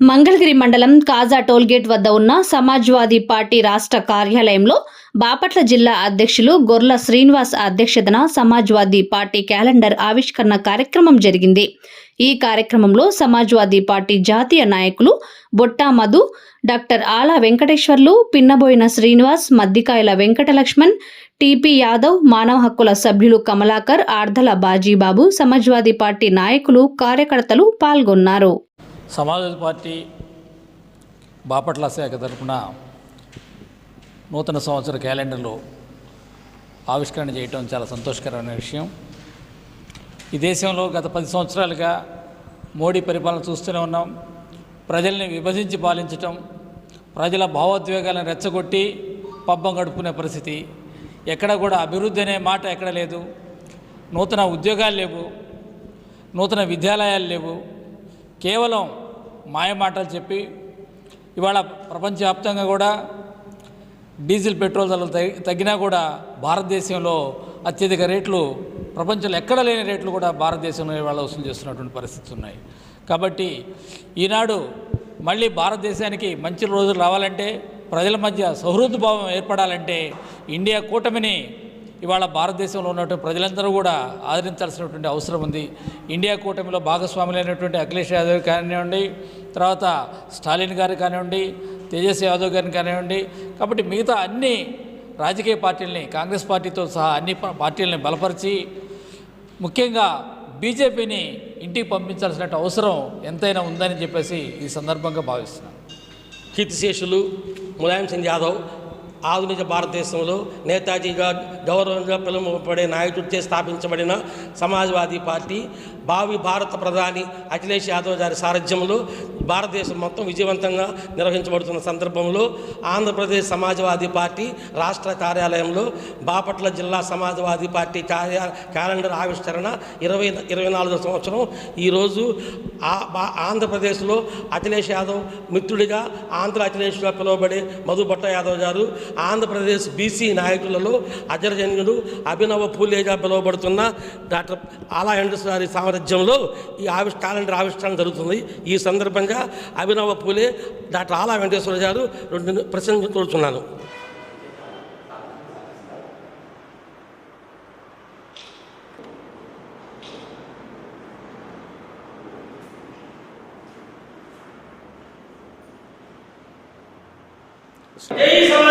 మంగళగిరి మండలం కాజా టోల్గేట్ వద్ద ఉన్న సమాజ్వాదీ పార్టీ రాష్ట్ర కార్యాలయంలో బాపట్ల జిల్లా అధ్యక్షులు గొర్ల శ్రీనివాస్ అధ్యక్షతన సమాజ్వాదీ పార్టీ క్యాలెండర్ ఆవిష్కరణ కార్యక్రమం జరిగింది. ఈ కార్యక్రమంలో సమాజ్వాదీ పార్టీ జాతీయ నాయకులు Botta Madhu doctor Ala Venkateswarlu Pinnaboina Srinivas Maddikayala Venkatalakshman T P మానవ హక్కుల సభ్యులు కమలాకర్ ఆర్ధల బాజీబాబు సమాజ్వాదీ పార్టీ నాయకులు కార్యకర్తలు పాల్గొన్నారు. సమాజ్వాదీ పార్టీ బాపట్ల శాఖ తరఫున నూతన సంవత్సర క్యాలెండర్లో ఆవిష్కరణ చేయటం చాలా సంతోషకరమైన విషయం. ఈ దేశంలో గత పది సంవత్సరాలుగా మోడీ పరిపాలన చూస్తూనే ఉన్నాం. ప్రజల్ని విభజించి పాలించటం ప్రజల భావోద్వేగాలను రెచ్చగొట్టి పబ్బం గడుపుకునే పరిస్థితి ఎక్కడ కూడా అభివృద్ధి అనే మాట ఎక్కడ లేదు. నూతన ఉద్యోగాలు లేవు నూతన విద్యాలయాలు లేవు. కేవలం మాయమాటలు చెప్పి ఇవాళ ప్రపంచవ్యాప్తంగా కూడా డీజిల్ పెట్రోల్ ధరలు తగ్గి- తగ్గినా కూడా భారతదేశంలో అత్యధిక రేట్లు ప్రపంచంలో ఎక్కడ లేని రేట్లు కూడా భారతదేశంలో ఇవాళ వసూలు చేస్తున్నటువంటి పరిస్థితులు ఉన్నాయి. కాబట్టి ఈనాడు మళ్ళీ భారతదేశానికి మంచి రోజులు రావాలంటే ప్రజల మధ్య సౌహృద భావం ఏర్పడాలంటే ఇండియా కూటమిని ఇవాళ భారతదేశంలో ఉన్నటువంటి ప్రజలందరూ కూడా ఆదరించాల్సినటువంటి అవసరం ఉంది. ఇండియా కూటమిలో భాగస్వాములైనటువంటి అఖిలేష్ యాదవ్ కానివ్వండి తర్వాత స్టాలిన్ గారు కానివ్వండి తేజస్వి యాదవ్ గారిని కానివ్వండి కాబట్టి మిగతా అన్ని రాజకీయ పార్టీలని కాంగ్రెస్ పార్టీతో సహా అన్ని పార్టీలని బలపరిచి ముఖ్యంగా బీజేపీని ఇంటికి పంపించాల్సిన అవసరం ఎంతైనా ఉందని చెప్పేసి ఈ సందర్భంగా భావిస్తున్నాను. కీర్తిశేషులు ములాయం సింగ్ యాదవ్ ఆధునిక భారతదేశంలో నేతాజీగా గౌరవంగా పిలువబడే నాయకుడిచే స్థాపించబడిన సమాజ్వాదీ పార్టీ భావి భారత ప్రధాని అఖిలేష్ యాదవ్ గారి సారథ్యంలో భారతదేశం మొత్తం విజయవంతంగా నిర్వహించబడుతున్న సందర్భంలో ఆంధ్రప్రదేశ్ సమాజవాదీ పార్టీ రాష్ట్ర కార్యాలయంలో బాపట్ల జిల్లా సమాజవాదీ పార్టీ కార్య క్యాలెండర్ ఆవిష్కరణ ఇరవై ఇరవై నాలుగో సంవత్సరం. ఈరోజు ఆ బా- ఆంధ్రప్రదేశ్లో అఖిలేష్ యాదవ్ మిత్రుడిగా ఆంధ్ర అఖిలేష్గా పిలువబడే మధు భట్ట యాదవ్ గారు ఆంధ్రప్రదేశ్ బీసీ నాయకులలో అజరజన్యుడు అభినవ పూలేగా పిలువబడుతున్న డాక్టర్ ఆలా ఎండస్ గారి సామర్థ్యంలో ఈ ఆవిష్ క్యాలెండర్ ఆవిష్కరణ జరుగుతుంది. ఈ సందర్భంగా అభినవ పూలే డాక్టర్ ఆలా వెంకటేశ్వర గారు రెండు ప్రసంగం కోరుతున్నాను Ei,